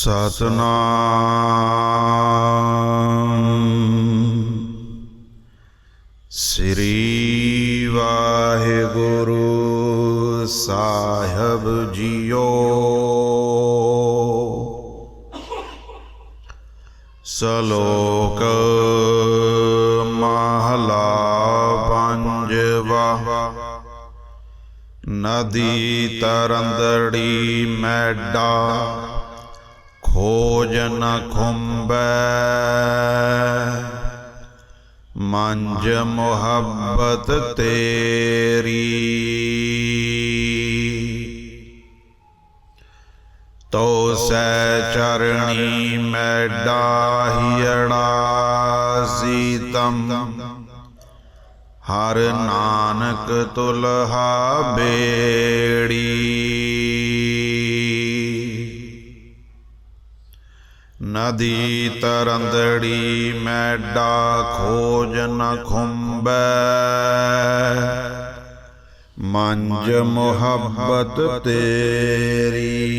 ਸਤਨਾਮ। ਸ੍ਰੀ ਵਾਹਿਗੁਰੂ ਸਾਹਿਬ ਜੀਓ। ਸਲੋਕ ਮਹਲਾ ਪੰਜਵਾ। ਨਦੀ ਤਰੰਦੜੀ ਮੈਡਾ। ਖੋਜ ਨ ਖੁੰਬੈ। ਮੰਜ ਮੁਹੱਬਤ ਤੇਰੀ। ਤੋ ਸੈ ਚਰਣੀ ਮੈਡਾ ਹੀੜਾ ਸੀਤਮ ਹਰ ਨਾਨਕ ਤੁਲਹਾ ਬੇ। ਨਦੀ ਤਰੰਦੜੀ ਮੈਡਾ ਖੋਜ ਨ ਖੁੰਬੈ। ਮੰਜ ਮੁਹੱਬਤ ਤੇਰੀ।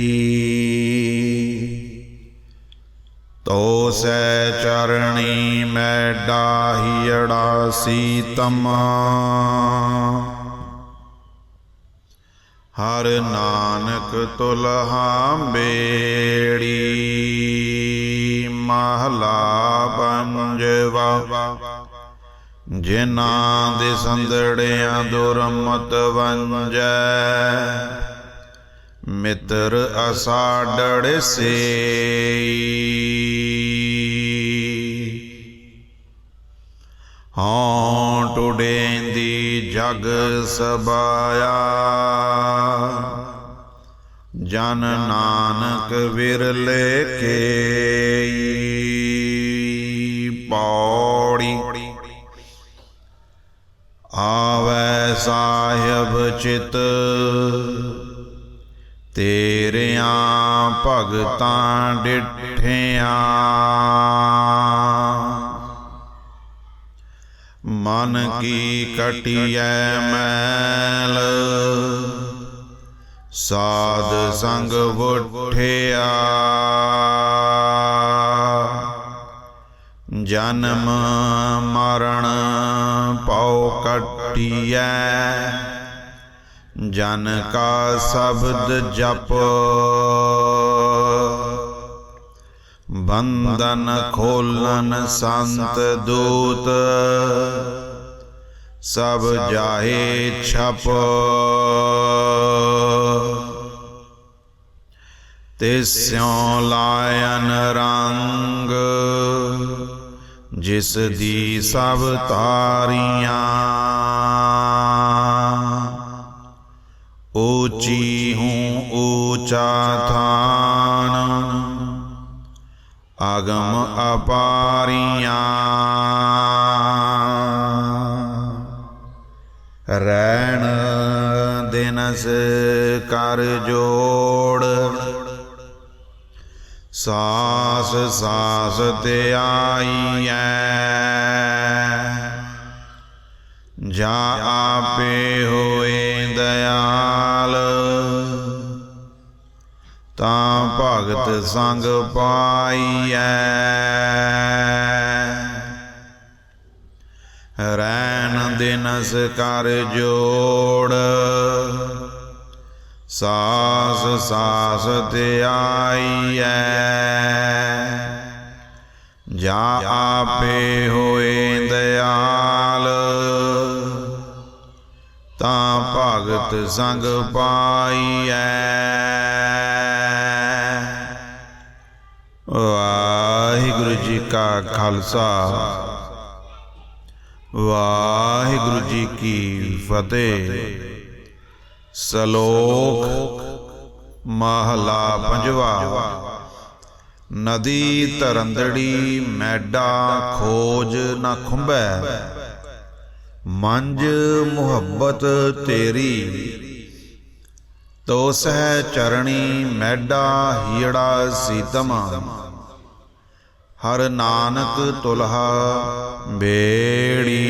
ਤੋ ਸੈ ਚਰਣੀ ਮੈਡਾ ਹੀੜਾ ਸੀਤਮ ਹਰ ਨਾਨਕ ਤੁਲਹਾ ਬੇੜੀ ਮਹਲਾ ਪੰਜਵਾ। ਜਿਨ੍ਹਾਂ ਦੇ ਸੰਦੜਿਆਂ ਦੁਰਮਤ ਵੰਜੈ। ਮਿੱਤਰ ਅਸਾਡੜ ਸੇ ਹਾਂ ਟੁਡੇਂਦੀ ਜਗ ਸਬਾਇਆ। ਜਨ ਨਾਨਕ ਵਿਰਲੇ ਕੇ ਪੌੜੀ। ਆਵੈ ਸਾਹਿਬ ਚਿਤ, ਤੇਰਿਆਂ ਭਗਤਾਂ ਡਿਠਿਆਂ। ਮਨ ਕੀ ਕਟਿਐ ਮੈਲ ਸਾਧ ਸੰਗ ਵਠਿਆ। ਜਨਮ ਮਰਨ ਪਉ ਕਟਿਐ। ਜਨ ਕਾ ਸ਼ਬਦ ਜਪ। ਬੰਧਨ ਖੋਲਨ ਸੰਤ ਦੂਤ। ਸਭ ਜਾਹੇ ਛਪ। ਤਿਸਿਉ ਲਾਇਨ ਰੰਗ, ਜਿਸ ਦੀ ਸਭ ਤਾਰੀਆਂ। ਊਚੀ ਹੂੰ ਊਚਾ ਥਾਨ ਆਗਮ ਅਪਾਰੀਆਂ। ਰਹਿਣ ਦਿਨਸ ਕਰ ਜੋੜ ਸਾਸ ਸਾਸ ਤੇ ਆਈਐ। ਜਾ ਆਪੇ ਹੋਏ ਦਇਆਲ, ਤਾਂ ਭਗਤ ਸੰਗ ਪਾਈਐ। ਰੈਣ ਦਿਨਸ ਕਰ ਜੋੜ ਸਾਸ ਸਾਸ ਤੇ ਆਈਐ ਜਾ ਆਪੇ ਹੋਏ ਦਿਆਲ, ਤਾਂ ਭਗਤ ਸੰਗ ਪਾਈਐ। ਵਾਹਿਗੁਰੂ ਜੀ ਕਾ ਖਾਲਸਾ। ਵਾਹਿਗੁਰੂ ਜੀ ਕੀ ਫਤਿਹ। ਸ਼ਲੋਕ ਮਹਲਾ ਪੰਜਵਾ। ਨਦੀ ਤਰੰਦੜੀ ਮੈਡਾ ਖੋਜ ਨਾ ਖੁੰਬੈ ਮੰਜ ਮੁਹੱਬਤ ਤੇਰੀ। ਤੋ ਸਹਿ ਚਰਣੀ ਮੈਡਾ ਹੀੜਾ ਸੀਤਮ। ਹਰ ਨਾਨਕ ਤੁਲਹਾ ਬੇੜੀ।